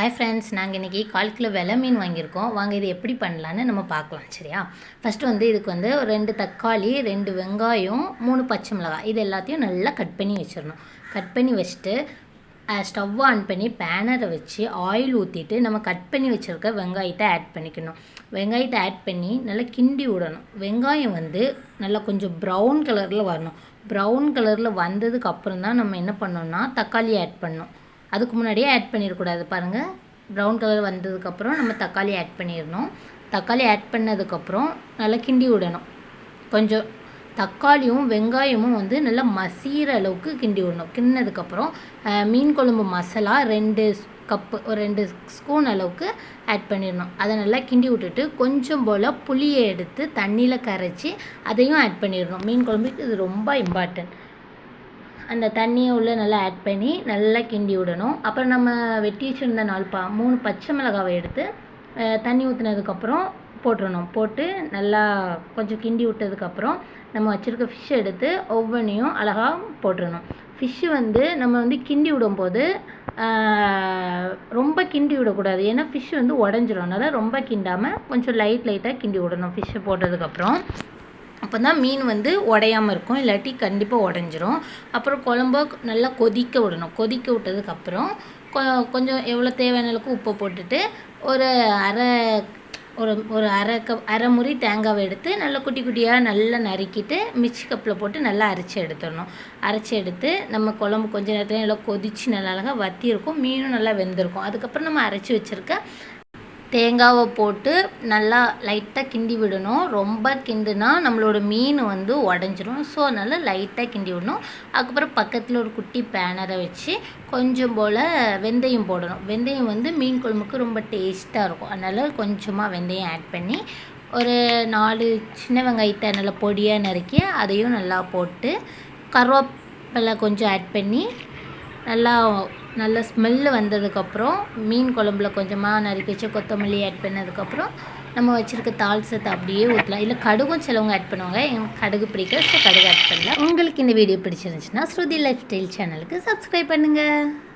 Hi friends நாங்கள் இன்றைக்கி கால் kilo வெலை மீன் வாங்கியிருக்கோம். வாங்க இது எப்படி பண்ணலான்னு நம்ம பார்க்கலாம் சரியா? ஃபஸ்ட்டு வந்து இதுக்கு வந்து ரெண்டு தக்காளி ரெண்டு வெங்காயம் மூணு பச்சை மிளகாய். இது எல்லாத்தையும் நல்லா கட் பண்ணி வச்சிடணும். கட் பண்ணி வச்சுட்டு ஸ்டவ் ஆன் பண்ணி பேனரை வச்சு ஆயில் ஊற்றிட்டு நம்ம கட் பண்ணி வச்சுருக்க வெங்காயத்தை ஆட் பண்ணிக்கணும். வெங்காயத்தை ஆட் பண்ணி நல்லா கிண்டி விடணும். வெங்காயம் வந்து நல்லா கொஞ்சம் ப்ரௌன் கலரில் வரணும். ப்ரௌன் கலரில் வந்ததுக்கு அப்புறம் தான் நம்ம என்ன பண்ணோம்னா தக்காளி ஆட் பண்ணணும். அதுக்கு முன்னாடியே ஆட் பண்ணிடக்கூடாது பாருங்கள் ப்ரௌன் கலர் வந்ததுக்கப்புறம் நம்ம தக்காளி ஆட் பண்ணிடணும் தக்காளி ஆட் பண்ணதுக்கப்புறம் நல்லா கிண்டி விடணும். கொஞ்சம் தக்காளியும் வெங்காயமும் வந்து நல்லா மசிகிற அளவுக்கு கிண்டி விடணும். கிண்டினதுக்கப்புறம் மீன் குழம்பு மசாலா ரெண்டு கப்பு ஒரு ரெண்டு ஸ்பூன் அளவுக்கு ஆட் பண்ணிடணும் அதை நல்லா கிண்டி விட்டுட்டு கொஞ்சம் போல் புளியை எடுத்து தண்ணியில் கரைச்சி அதையும் ஆட் பண்ணிடணும் மீன் குழம்புக்கு இது ரொம்ப இம்பார்ட்டன்ட் அந்த தண்ணியை உள்ளே நல்லா ஆட் பண்ணி நல்லா கிண்டி விடணும். அப்புறம் நம்ம வெட்டி வச்சுருந்த நாலு பா மூணு பச்சை மிளகாவை எடுத்து தண்ணி ஊற்றுனதுக்கப்புறம் போட்டுடணும் போட்டு நல்லா கொஞ்சம் கிண்டி விட்டதுக்கப்புறம் நம்ம வச்சுருக்க ஃபிஷ் எடுத்து ஒவ்வொன்றையும் அழகாக போட்டுடணும் ஃபிஷ்ஷு வந்து நம்ம வந்து கிண்டி விடும்போது ரொம்ப கிண்டி விடக்கூடாது. ஏன்னா ஃபிஷ் வந்து உடஞ்சிரும். அதனால் ரொம்ப கிண்டாமல் கொஞ்சம் லைட் லைட்டாக கிண்டி விடணும் ஃபிஷ்ஷை போட்டதுக்கப்புறம் அப்போ தான் மீன் வந்து உடையாமல் இருக்கும் இல்லாட்டி கண்டிப்பாக உடஞ்சிரும். அப்புறம் குழம்ப நல்லா கொதிக்க விடணும். கொதிக்க விட்டதுக்கப்புறம் கொ கொஞ்சம் எவ்வளோ தேவையான அளவுக்கு உப்பை போட்டுட்டு ஒரு அரை ஒரு ஒரு அரை கப் அரை முறி தேங்காவை எடுத்து நல்லா குட்டி குட்டியாக நல்லா நறுக்கிட்டு மிக்ஸி கப்பில் போட்டு நல்லா அரைச்சி எடுத்துடணும். அரைச்சி எடுத்து நம்ம குழம்பு கொஞ்ச நேரத்தில் நல்லா கொதித்து நல்லா அழகாக வத்தியிருக்கும். மீனும் நல்லா வெந்திருக்கும். அதுக்கப்புறம் நம்ம அரைச்சி வச்சுருக்க தேங்காவை போட்டு நல்லா லைட்டாக கிண்டி விடணும். ரொம்ப கிண்டுனா நம்மளோட மீன் வந்து உடஞ்சிரும். ஸோ அதனால் லைட்டாக கிண்டி விடணும். அதுக்கப்புறம் பக்கத்தில் ஒரு குட்டி பேனரை வச்சு கொஞ்சம் போல் வெந்தயம் போடணும். வெந்தயம் வந்து மீன் குழம்புக்கு ரொம்ப டேஸ்ட்டாக இருக்கும். அதனால் கொஞ்சமாக வெந்தயம் ஆட் பண்ணி ஒரு நாலு சின்ன வெங்காயத்தை நல்லா பொடியாக நறுக்கி அதையும் நல்லா போட்டு கருவேப்பிலை கொஞ்சம் ஆட் பண்ணி நல்லா நல்ல ஸ்மெல்லு வந்ததுக்கப்புறம் மீன் குழம்புல கொஞ்சமாக நறுக்கி வச்சு கொத்தமல்லி ஆட் பண்ணதுக்கப்புறம் நம்ம வச்சுருக்க தால்சத்தை அப்படியே ஊற்றலாம் இல்லை கடுகும் சிலவங்க ஆட் பண்ணுவாங்க. எனக்கு கடுகு பிடிக்க ஸோ கடுகு ஆட் பண்ணல உங்களுக்கு இந்த வீடியோ பிடிச்சிருந்துச்சுன்னா ஸ்ருதி லைஃப் ஸ்டைல் சேனலுக்கு சப்ஸ்கிரைப் பண்ணுங்கள்